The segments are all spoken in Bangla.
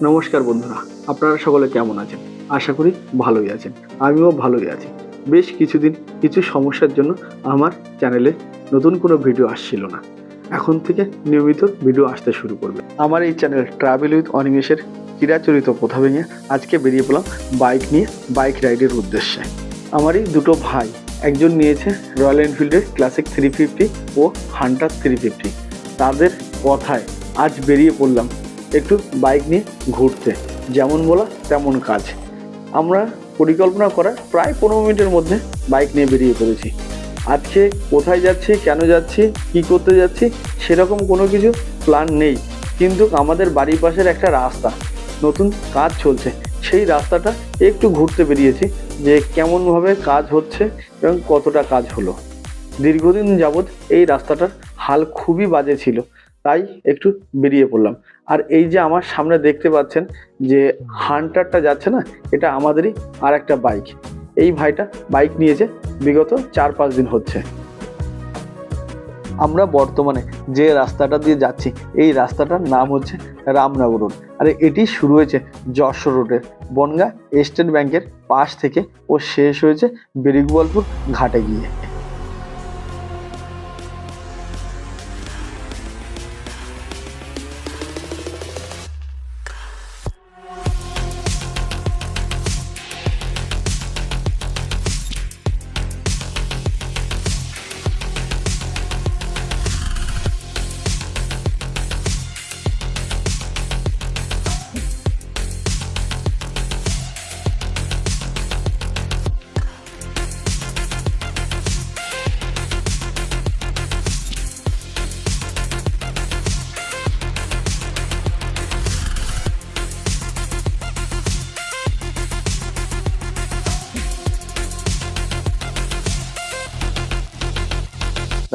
নমস্কার বন্ধুরা, আপনারা সকলে কেমন আছেন? আশা করি ভালোই আছেন, আমিও ভালোই আছি। বেশ কিছুদিন কিছু সমস্যার জন্য আমার চ্যানেলে নতুন কোনো ভিডিও আসছিল না। এখন থেকে নিয়মিত ভিডিও আসতে শুরু করবে। আমার এই চ্যানেল ট্রাভেল উইথ অনিমেষের চিরাচরিত কথা ভেঙে আজকে বেরিয়ে পড়লাম বাইক নিয়ে, বাইক রাইডের উদ্দেশ্যে। আমারই দুটো ভাই, একজন নিয়েছে রয়্যাল এনফিল্ডের ক্লাসিক থ্রি ফিফটি ও হান্টার থ্রি ফিফটি তাদের কথায় আজ বেরিয়ে পড়লাম একটু বাইক নিয়ে ঘুরতে। যেমন বলা তেমন কাজ। আমরা পরিকল্পনা করার প্রায় পনেরো মিনিটের মধ্যে বাইক নিয়ে বেরিয়ে পড়েছি। আজকে কোথায় যাচ্ছি, কেন যাচ্ছি, কি করতে যাচ্ছি, সেরকম কোনো কিছু প্ল্যান নেই। কিন্তু আমাদের বাড়ির পাশের একটা রাস্তা, নতুন কাজ চলছে। সেই রাস্তাটা একটু ঘুরতে বেরিয়েছি যে কেমনভাবে কাজ হচ্ছে এবং কতটা কাজ হলো। দীর্ঘদিন যাবৎ এই রাস্তাটার হাল খুবই বাজে ছিল, তাই একটু বেরিয়ে পড়লাম। আর এই যে আমার সামনে দেখতে পাচ্ছেন যে হান্টারটা যাচ্ছে না, এটা আমাদেরই আর একটা বাইক। এই ভাইটা বাইক নিয়েছে, বিগত চার পাঁচ দিন হচ্ছে। আমরা বর্তমানে যে রাস্তাটা দিয়ে যাচ্ছি, এই রাস্তাটার নাম হচ্ছে রামনগর রোড। আর এটি শুরু হয়েছে যশোর রোডের বনগা স্টেট ব্যাংকের পাশ থেকে ও শেষ হয়েছে বেরিগোপালপুর ঘাটে গিয়ে।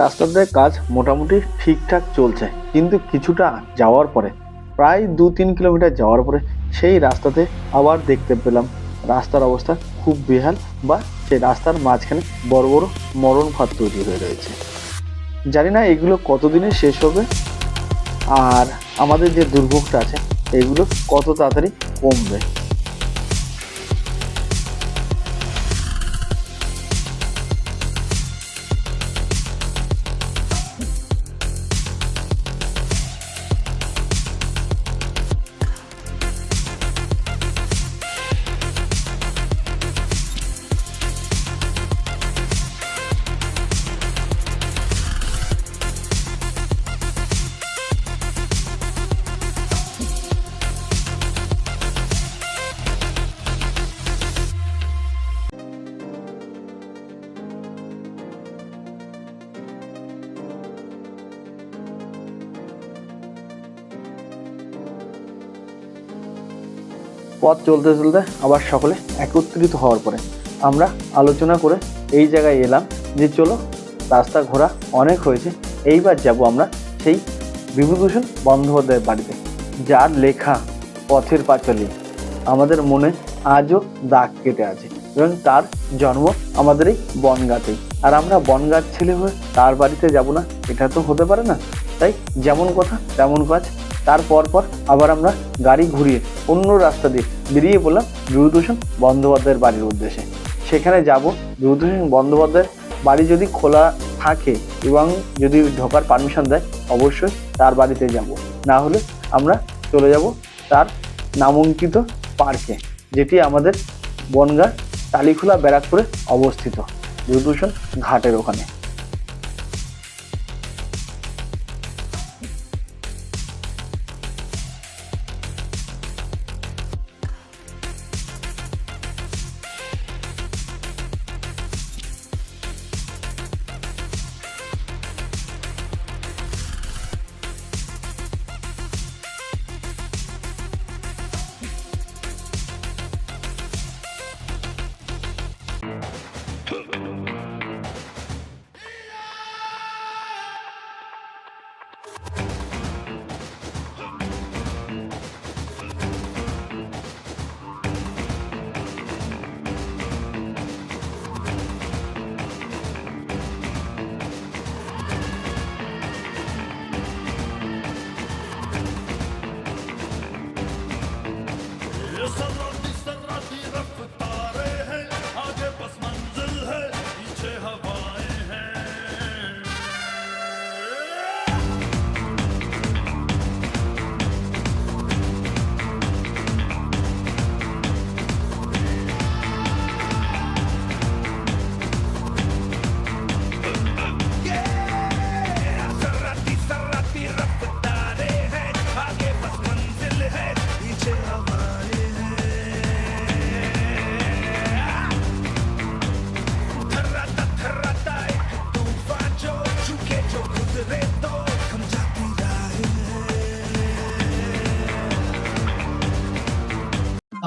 রাস্তাটার কাজ মোটামুটি ঠিকঠাক চলছে, কিন্তু কিছুটা যাওয়ার পরে, প্রায় দু তিন কিলোমিটার যাওয়ার পরে সেই রাস্তাতে আবার দেখতে পেলাম রাস্তার অবস্থা খুব বেহাল বা সেই রাস্তার মাঝখানে বড় বড় মরণ ফাঁদ তৈরি হয়ে রয়েছে। জানি না এগুলো কতদিনে শেষ হবে, আর আমাদের যে দুর্ভোগটা আছে, এগুলো কত তাড়াতাড়ি কমবে। পথ চলতে চলতে আবার সকলে একত্রিত হওয়ার পরে আমরা আলোচনা করে এই জায়গায় এলাম যে চলো, রাস্তা ঘোরা অনেক হয়েছে, এইবার যাব আমরা সেই বিভূতিভূষণ বন্দ্যোপাধ্যায়ের বাড়িতে, যার লেখা পথের পাঁচালী আমাদের মনে আজও দাগ কেটে আছে এবং তার জন্ম আমাদের এই বনগাতেই। আর আমরা বনগাছ ছেলে হয়ে তার বাড়িতে যাব না, এটা তো হতে পারে না। তাই যেমন কথা তেমন কাজ তারপর পর আবার আমরা গাড়ি ঘুরিয়ে অন্য রাস্তা দিয়ে বেরিয়ে পড়লাম বিভূতিভূষণ বন্দ্যোপাধ্যায়ের বাড়ির উদ্দেশ্যে। সেখানে যাব বিভূতিভূষণ বন্দ্যোপাধ্যায়ের বাড়ি যদি খোলা থাকে এবং যদি ঢোকার পারমিশন দেয়, অবশ্যই তার বাড়িতে যাব। না হলে আমরা চলে যাব তার নামাঙ্কিত পার্কে, যেটি আমাদের বনগাঁ টালিখোলা ব্যারাকপুরে অবস্থিত বিভূতিভূষণ ঘাটের ওখানে।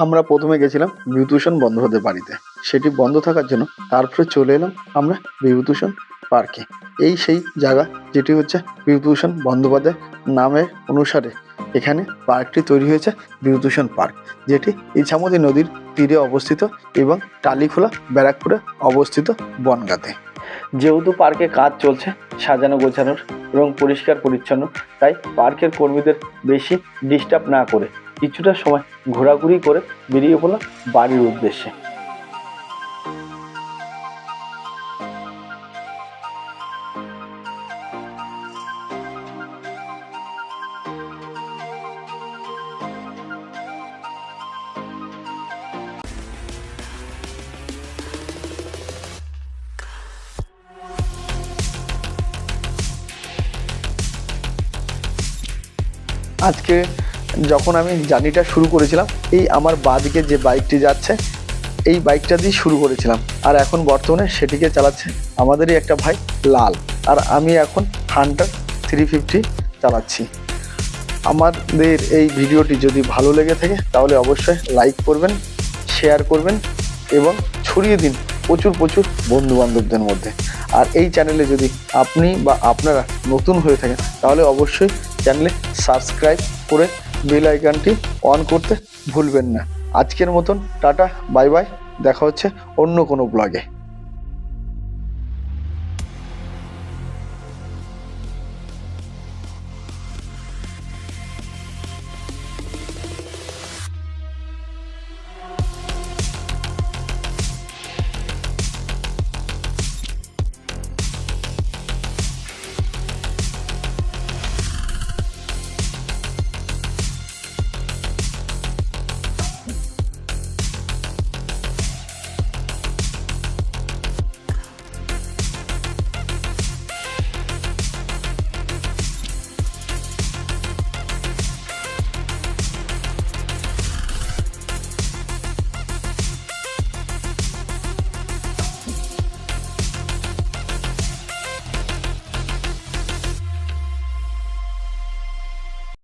আমরা প্রথমে গেছিলাম বিভূতিভূষণ বন্দ্যোপাধ্যায় বাড়িতে। সেটি বন্ধ থাকার জন্য তারপরে চলে এলাম আমরা বিভূতিভূষণ পার্কে। এই সেই জায়গা যেটি হচ্ছে বিভূতিভূষণ বন্দ্যোপাধ্যায় নামের অনুসারে এখানে পার্কটি তৈরি হয়েছে বিভূতিভূষণ পার্ক, যেটি ইছামতি নদীর তীরে অবস্থিত এবং টালিখোলা ব্যারাকপুরে অবস্থিত বনগাঁতে। যেহেতু পার্কে কাজ চলছে সাজানো গোছানোর এবং পরিষ্কার পরিচ্ছন্ন, তাই পার্কের কর্মীদের বেশি ডিস্টার্ব না করে কিছুটা সময় ঘোরাঘুরি করে বেরিয়ে পড়লাম বাড়ির উদ্দেশ্যে। আজকে যখন আমি জার্নিটা শুরু করেছিলাম, এই আমার বাঁদিকে যে বাইকটি যাচ্ছে, এই বাইকটা দিয়ে শুরু করেছিলাম। আর এখন বর্তমানে সেটিকে চালাচ্ছে আমাদেরই একটা ভাই লাল। আর আমি এখন হান্টার থ্রি ফিফটি চালাচ্ছি। আমাদের এই ভিডিওটি যদি ভালো লেগে থাকে, তাহলে অবশ্যই লাইক করবেন, শেয়ার করবেন এবং ছড়িয়ে দিন প্রচুর প্রচুর বন্ধু বান্ধবদের মধ্যে। আর এই চ্যানেলে যদি আপনি বা আপনারা নতুন হয়ে থাকেন, তাহলে অবশ্যই চ্যানেলে সাবস্ক্রাইব করে বেল আইকনটি অন করতে ভুলবেন না। আজকের মতন, টাটা বাই বাই দেখা হচ্ছে অন্য কোনো ব্লগে